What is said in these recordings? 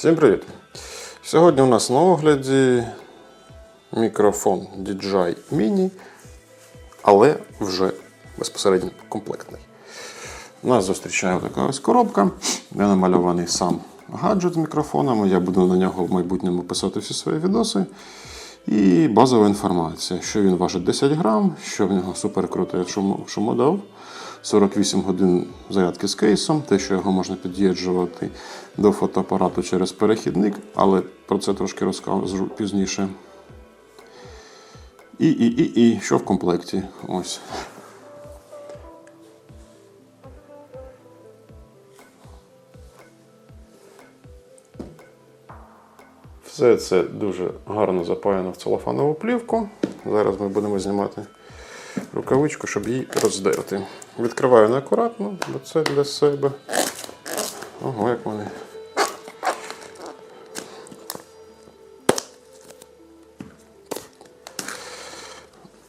Всім привіт! Сьогодні у нас на огляді мікрофон DJI Mini, але вже безпосередньо комплектний. Нас зустрічає така ось коробка, де намальований сам гаджет з мікрофонами. Я буду на нього в майбутньому писати всі свої відоси. І базова інформація, що він важить 10 грам, що в нього суперкрутий шумо- шумодав, 48 годин зарядки з кейсом, те, що його можна під'єджувати до фотоапарату через перехідник, але про це трошки розкажу пізніше. І, і, і, і що в комплекті? Ось. Все це дуже гарно запаяно в целофанову плівку. Зараз ми будемо знімати рукавичку, щоб її роздерти. Відкриваю неакуратно, бо це для себе. Ого, як вони.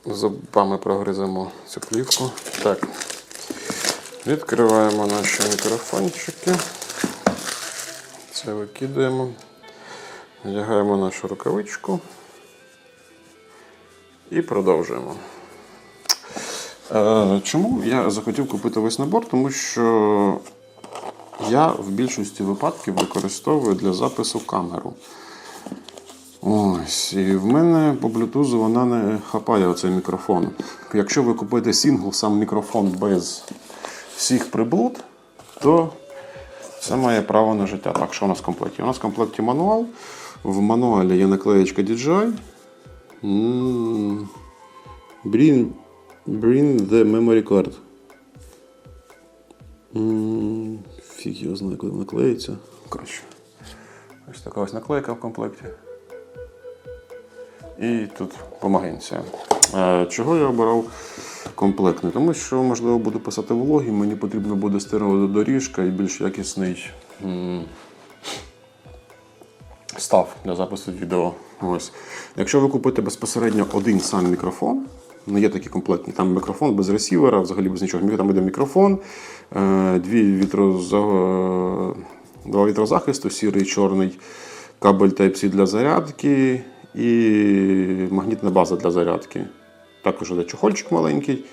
Зубами прогриземо цю плівку. Так. Відкриваємо наші мікрофончики. Це викидаємо. Надягаємо нашу рукавичку і продовжуємо. Е, Чому я захотів купити весь набор? Тому що я в більшості випадків використовую для запису камеру. Ось, і в мене по Bluetooth вона не хапає оцей мікрофон. Якщо ви купуєте сингл, сам мікрофон без всіх приблуд, то це має право на життя. Так, що у нас в комплекті? У нас в комплекті мануал. В мануалі є наклеєчка DJI. М, Bring, the memory card. Фіг його знає, коли вона клеїться. Коротше. Ось така ось наклейка в комплекті. І тут помагенція. Е, Чого я обирав комплектний? Тому що, можливо, буду писати влоги, мені потрібно буде стереодоріжка і більш якісний став для запису відео. Ось. Якщо ви купите безпосередньо один сам мікрофон, ну є такі комплектні, там мікрофон без ресівера, взагалі без нічого. Там йде мікрофон, е, дві вітроза... два вітрозахисту, сірий, чорний, кабель Type-C для зарядки і магнітна база для зарядки. Також іде чохольчик маленький.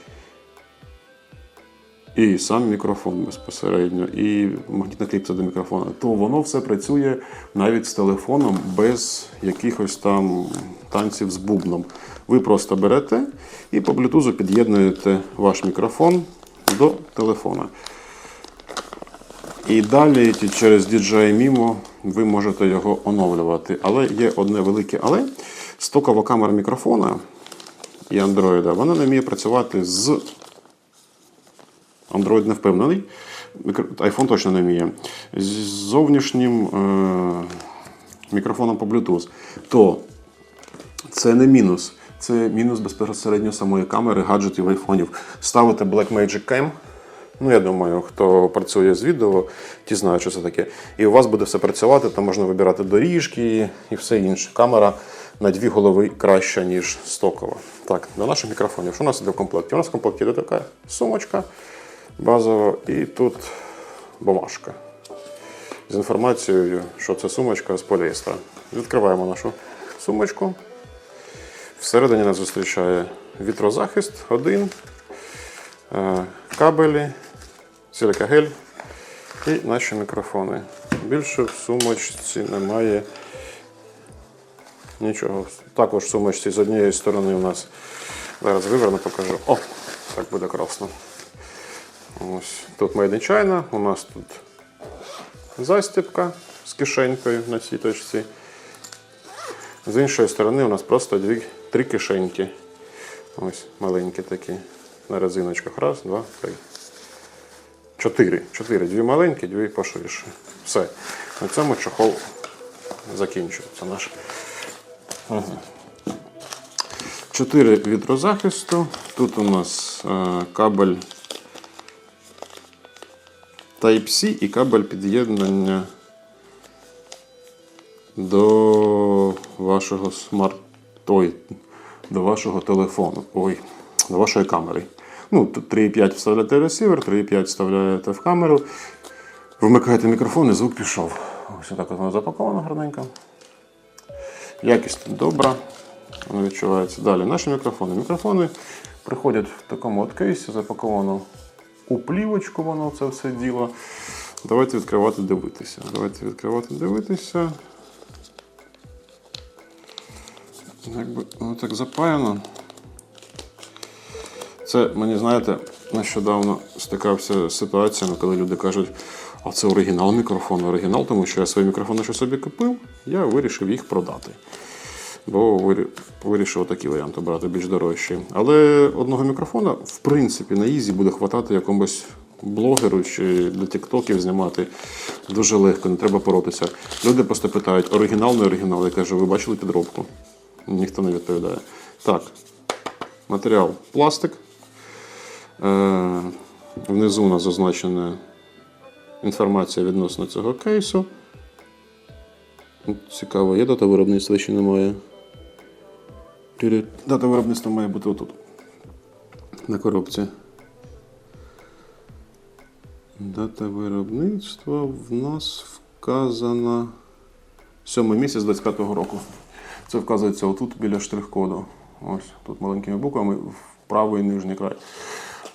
І сам мікрофон безпосередньо, і магнітна кліпса до мікрофона, то воно все працює навіть з телефоном без якихось там танців з бубном. Ви просто берете і по Bluetooth під'єднуєте ваш мікрофон до телефона. І далі через DJI Mimo ви можете його оновлювати. Але є одне велике але. Стокова камера мікрофона і Android, вона не вміє працювати з Android не впевнений. IPhone точно не вміє. З зовнішнім е- мікрофоном по Bluetooth. То це не мінус. Це мінус безпосередньо самої камери, гаджетів, айфонів. Ставите Blackmagic Cam. Ну, я думаю, хто працює з відео, ті знають, що це таке. І у вас буде все працювати, там можна вибирати доріжки і все інше. Камера на дві голови краща, ніж стокова. Так, до наших мікрофонів. Що у нас іде в комплекті? У нас в комплекті йде така сумочка базова, і тут бумажка. З інформацією, що це сумочка з поліестера. Відкриваємо нашу сумочку. Всередині нас зустрічає вітрозахист один, е, кабелі, силикагель і наші мікрофони. Більше в сумочці немає нічого. Також в сумочці з однієї сторони у нас зараз виверну, покажу. О, так буде красно. Ось тут Made in China, у нас тут застібка з кишенькою на цій точці. З іншої сторони у нас просто дві, три кишеньки. Ось маленькі такі. На резиночках. Раз, два, три. Чотири. Чотири. Дві маленькі, дві поширше. Все. На цьому чохол закінчується наш. Ага. Чотири вітрозахисту. Тут у нас е, кабель Type-C і кабель під'єднання до вашого смарт... Ой, до вашого телефону. Ой, до вашої камери. Ну, тут 3,5 вставляєте ресивер, 3,5 вставляєте в камеру, вмикаєте мікрофон і звук пішов. Ось отак от воно запаковано гарненько. Якість добра. Воно відчувається. Далі наші мікрофони. Мікрофони приходять в такому от кейсі, запаковано у плівочку воно це все діло. Давайте відкривати, дивитися. Давайте відкривати, дивитися. Якби воно так запаяно. Це мені, знаєте, нещодавно стикався з ситуаціями, коли люди кажуть, а це оригінал мікрофон, оригінал, тому що я свої мікрофони, що собі купив, я вирішив їх продати. Бо вирішив такий варіант обрати більш дорожчий. Але одного мікрофона, в принципі, на ізі буде хватати якомусь блогеру чи для тіктоків знімати дуже легко, не треба боротися. Люди просто питають, оригінал, не оригінал. Я кажу, ви бачили підробку? Ніхто не відповідає. Так, матеріал пластик. Е, внизу у нас зазначена інформація відносно цього кейсу. Цікаво, є дата виробництва чи немає? Дата виробництва має бути отут. На коробці. Дата виробництва в нас вказана 7 місяць 25-го року. Це вказується отут біля штрих-коду. Ось тут маленькими буквами в правий нижній край.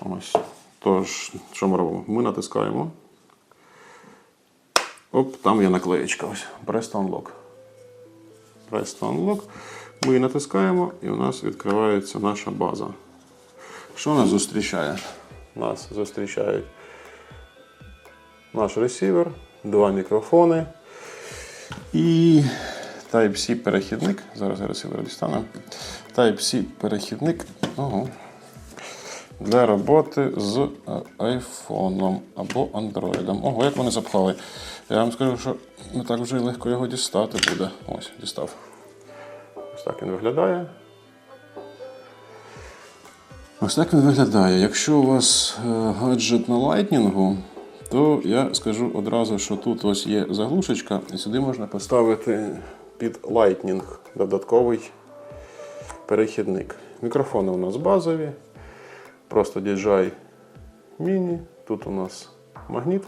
Ось. Тож, що ми робимо? Ми натискаємо. Оп, там є наклеєчка. Ось. Press to unlock. Press to unlock. Ми її натискаємо і у нас відкривається наша база. Що нас зустрічає? Нас зустрічають наш ресівер, два мікрофони і Type-C перехідник. Зараз я ресівер дістану. Type-C перехідник ого, для роботи з е, айфоном або андроїдом. Ого, як вони запхали. Я вам скажу, що не так вже легко його дістати буде. Ось, дістав. Ось так він виглядає. Ось так він виглядає. Якщо у вас е, гаджет на лайтнінгу, то я скажу одразу, що тут ось є заглушечка, і сюди можна поставити під Lightning додатковий перехідник. Мікрофони у нас базові, просто DJI Mini, тут у нас магніт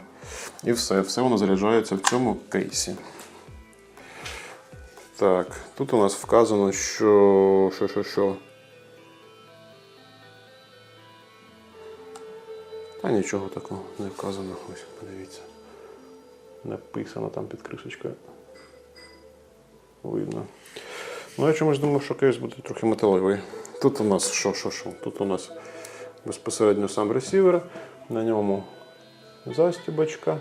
і все. Все воно заряджається в цьому кейсі. Так, тут у нас вказано, що. що, що, що. Та нічого такого не вказано. Ось, подивіться. Написано там під кришечкою. Видно. Ну, я чомусь думав, що кейс буде трохи металевий. Тут у нас що, що, що? Тут у нас безпосередньо сам ресівер, на ньому застібочка.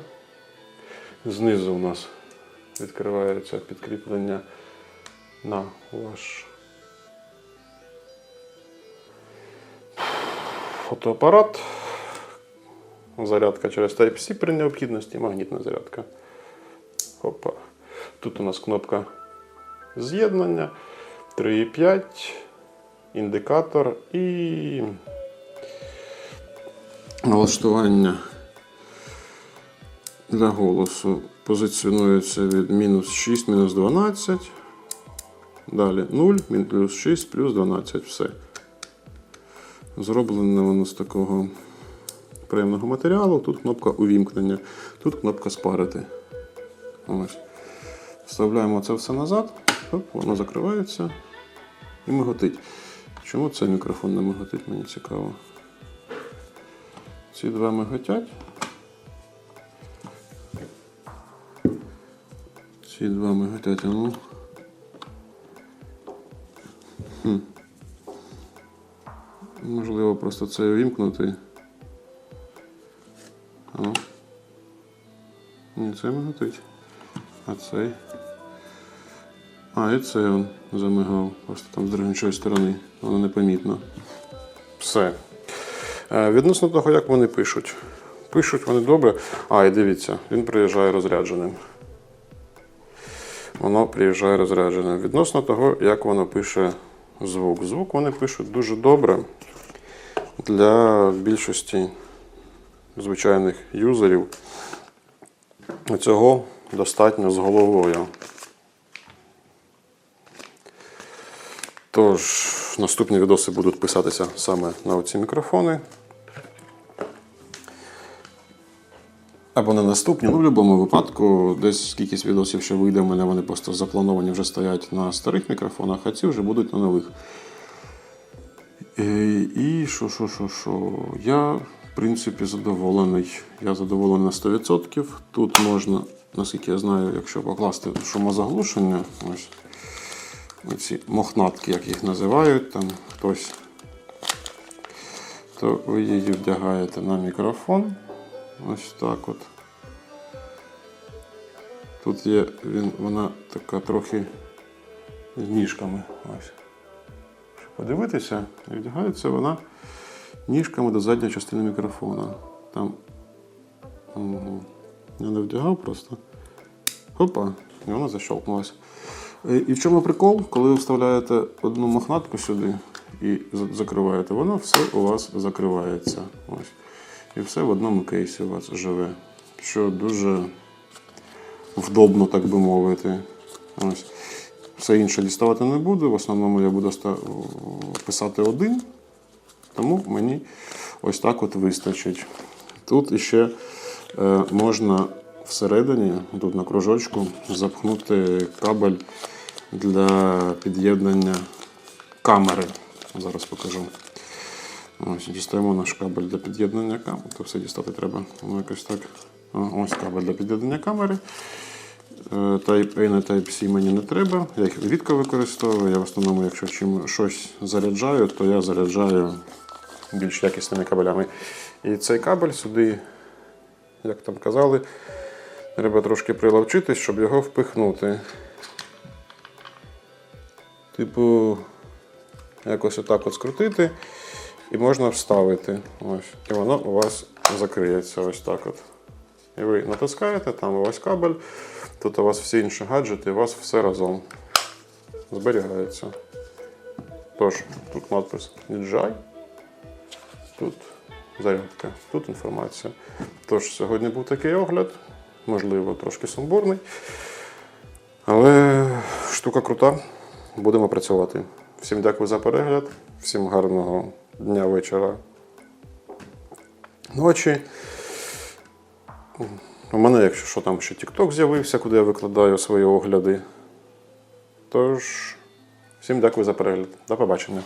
Знизу у нас відкривається підкріплення на ваш фотоапарат. Зарядка через Type-C при необхідності, магнітна зарядка. Опа. Тут у нас кнопка з'єднання, 3,5, індикатор і налаштування для голосу позиціонується від мінус 6, мінус 12. Далі 0, мін- плюс 6, плюс 12. Все. Зроблене воно з такого приємного матеріалу. Тут кнопка увімкнення, тут кнопка спарити. Ось. Вставляємо це все назад, оп, воно закривається і миготить. Чому цей мікрофон не миготить, мені цікаво. Ці два миготять. Ці два миготять, ну. Можливо, просто це увімкнути. Ну. Ні, це миготить. А цей. А, і цей він замигав. Просто там з іншої сторони. Воно непомітно. Все. Е, Відносно того, як вони пишуть. Пишуть вони добре. А, і дивіться, він приїжджає розрядженим. Воно приїжджає розрядженим. Відносно того, як воно пише звук. Звук вони пишуть дуже добре для більшості звичайних юзерів. Цього достатньо з головою. Тож, наступні відоси будуть писатися саме на оці мікрофони. Або на наступні. Ну, в будь-якому випадку, десь кількість відосів, що вийде, в мене вони просто заплановані вже стоять на старих мікрофонах, а ці вже будуть на нових. Е, І що, що, що, що? Я, в принципі, задоволений. Я задоволений на 100%. Тут можна, наскільки я знаю, якщо покласти шумозаглушення, ось оці мохнатки, як їх називають, там хтось, то ви її вдягаєте на мікрофон. Ось так от. Тут є він, вона така трохи з ніжками. Ось. Щоб подивитися, і вдягається вона ніжками до задньої частини мікрофона. Там. Угу. Я не вдягав просто. Опа, і вона защелкнулася. І в чому прикол, коли ви вставляєте одну мохнатку сюди і закриваєте, воно все у вас закривається. Ось. І все в одному кейсі у вас живе. Що дуже вдобно, так би мовити. Ось. Все інше діставати не буду. В основному я буду писати один, тому мені ось так от вистачить. Тут іще е, можна всередині, тут на кружочку, запхнути кабель для під'єднання камери. Зараз покажу. Ось, дістаємо наш кабель для під'єднання камери. То все дістати треба. Ну, якось так. Ось кабель для під'єднання камери. Е, Type A на Type C мені не треба. Я їх рідко використовую. Я в основному, якщо чим щось заряджаю, то я заряджаю більш якісними кабелями. І цей кабель сюди, як там казали, треба трошки приловчитись, щоб його впихнути. Типу, якось отак от скрутити і можна вставити. Ось. І воно у вас закриється ось так от. І ви натискаєте, там у вас кабель, тут у вас всі інші гаджети, у вас все разом зберігається. Тож, тут надпис DJI, тут зарядка, тут інформація. Тож, сьогодні був такий огляд, можливо, трошки сумбурний. Але штука крута. Будемо працювати. Всім дякую за перегляд, всім гарного дня, вечора, ночі. У мене, якщо що, там ще TikTok з'явився, куди я викладаю свої огляди. Тож, всім дякую за перегляд. До побачення.